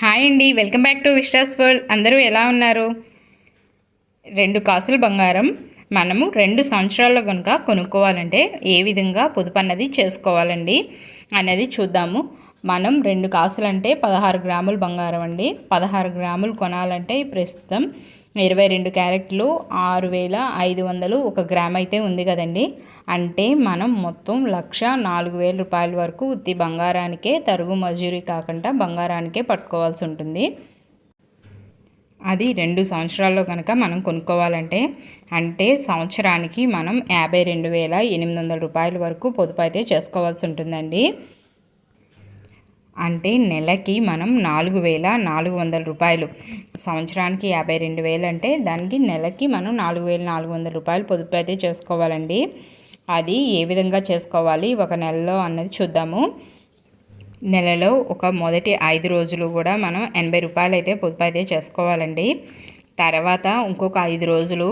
Hi అండి. Welcome back to Vishwas world. అందరూ ఎలా ఉన్నారు? రెండు కాసుల బంగారం. మనము రెండు సంవత్సరాల్లో కనుక కొనుక్కోవాలంటే ఏ విధంగా పొదుపు అన్నది చేసుకోవాలండి అనేది చూద్దాము. మనం రెండు కాసులు అంటే పదహారు గ్రాములు బంగారం అండి. పదహారు గ్రాములు కొనాలంటే ప్రస్తుతం ఇరవై రెండు క్యారెట్లు ఆరు వేల ఐదు వందలు ఒక గ్రామ్ అయితే ఉంది కదండి. అంటే మనం మొత్తం లక్ష నాలుగు వేల రూపాయల వరకు ఉత్తి బంగారానికే తరుగు మజూరీ కాకుండా బంగారానికే పట్టుకోవాల్సి ఉంటుంది. అది రెండు సంవత్సరాల్లో కనుక మనం కొనుక్కోవాలంటే అంటే సంవత్సరానికి మనం యాభై రెండు వేల ఎనిమిది వందల రూపాయల వరకు పొదుపు అయితే చేసుకోవాల్సి ఉంటుందండి. అంటే నెలకి మనం నాలుగు వేల నాలుగు వందల రూపాయలు. సంవత్సరానికి యాభై రెండు వేలు అంటే దానికి నెలకి మనం నాలుగు వేల నాలుగు వందల రూపాయలు పొదుపు అయితే చేసుకోవాలండి. అది ఏ విధంగా చేసుకోవాలి? ఒక నెలలో అన్నది చూద్దాము. నెలలో ఒక మొదటి ఐదు రోజులు కూడా మనం ఎనభై రూపాయలు అయితే పొదుపు అయితే చేసుకోవాలండి. తర్వాత ఇంకొక ఐదు రోజులు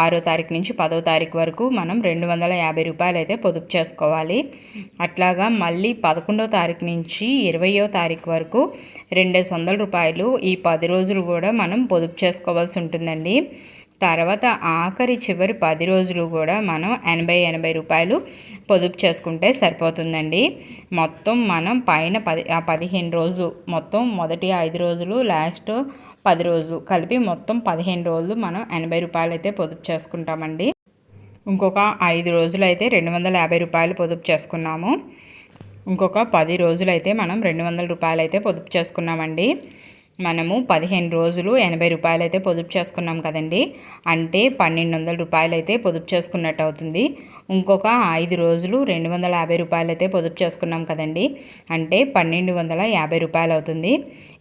ఆరో తారీఖు నుంచి పదో తారీఖు వరకు మనం రెండు వందల యాభై రూపాయలు అయితే పొదుపు చేసుకోవాలి. అట్లాగా మళ్ళీ పదకొండో తారీఖు నుంచి ఇరవయో తారీఖు వరకు రెండేసి వందల రూపాయలు ఈ పది రోజులు కూడా మనం పొదుపు చేసుకోవాల్సి ఉంటుందండి. తర్వాత ఆఖరి చివరి పది రోజులు కూడా మనం ఎనభై ఎనభై రూపాయలు పొదుపు చేసుకుంటే సరిపోతుందండి. మొత్తం మనం పైన పది పదిహేను రోజులు మొత్తం మొదటి ఐదు రోజులు లాస్ట్ పది రోజులు కలిపి మొత్తం పదిహేను రోజులు మనం ఎనభై రూపాయలు అయితే పొదుపు చేసుకుంటామండి. ఇంకొక ఐదు రోజులు అయితే రెండు వందల యాభై రూపాయలు పొదుపు చేసుకున్నాము. ఇంకొక పది రోజులు అయితే మనం రెండు వందల రూపాయలు అయితే పొదుపు చేసుకున్నామండి. మనము పదిహేను రోజులు ఎనభై రూపాయలు అయితే పొదుపు చేసుకున్నాం కదండి. అంటే పన్నెండు వందల రూపాయలు అయితే పొదుపు చేసుకున్నట్టు అవుతుంది. ఇంకొక ఐదు రోజులు రెండు వందల యాభై రూపాయలు అయితే పొదుపు చేసుకున్నాం కదండి. అంటే పన్నెండు వందల యాభై రూపాయలు అవుతుంది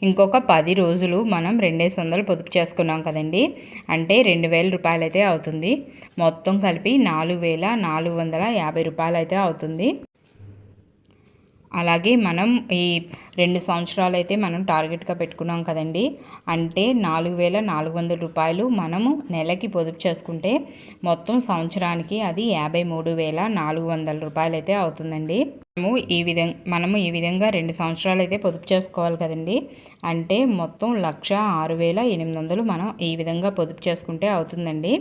ఇంకొక పది రోజులు మనం రెండేసి వందలు పొదుపు చేసుకున్నాం కదండి. అంటే రెండు వేల రూపాయలు అయితే అవుతుంది. మొత్తం కలిపి నాలుగు వేల నాలుగు వందల యాభై రూపాయలు అయితే అవుతుంది. అలాగే మనం ఈ రెండు సంవత్సరాలు అయితే మనం టార్గెట్గా పెట్టుకున్నాం కదండి. అంటే నాలుగు వేల నాలుగు వందల రూపాయలు మనము నెలకి పొదుపు చేసుకుంటే మొత్తం సంవత్సరానికి అది యాభై మూడు వేల నాలుగు వందల రూపాయలు అయితే అవుతుందండి. మనము ఈ విధంగా మనము ఈ విధంగా రెండు సంవత్సరాలు అయితే పొదుపు చేసుకోవాలి కదండి. అంటే మొత్తం లక్ష ఆరు వేల ఎనిమిది వందలు మనం ఈ విధంగా పొదుపు చేసుకుంటే అవుతుందండి.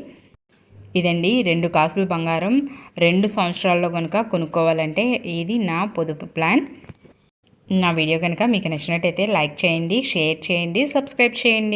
ఇదండి రెండు కాసుల బంగారం రెండు సంవత్సరాల్లో కనుక కొనుక్కోవాలంటే ఇది నా పొదుపు ప్లాన్. నా వీడియో కనుక మీకు నచ్చినట్టయితే లైక్ చేయండి షేర్ చేయండి సబ్స్క్రైబ్ చేయండి.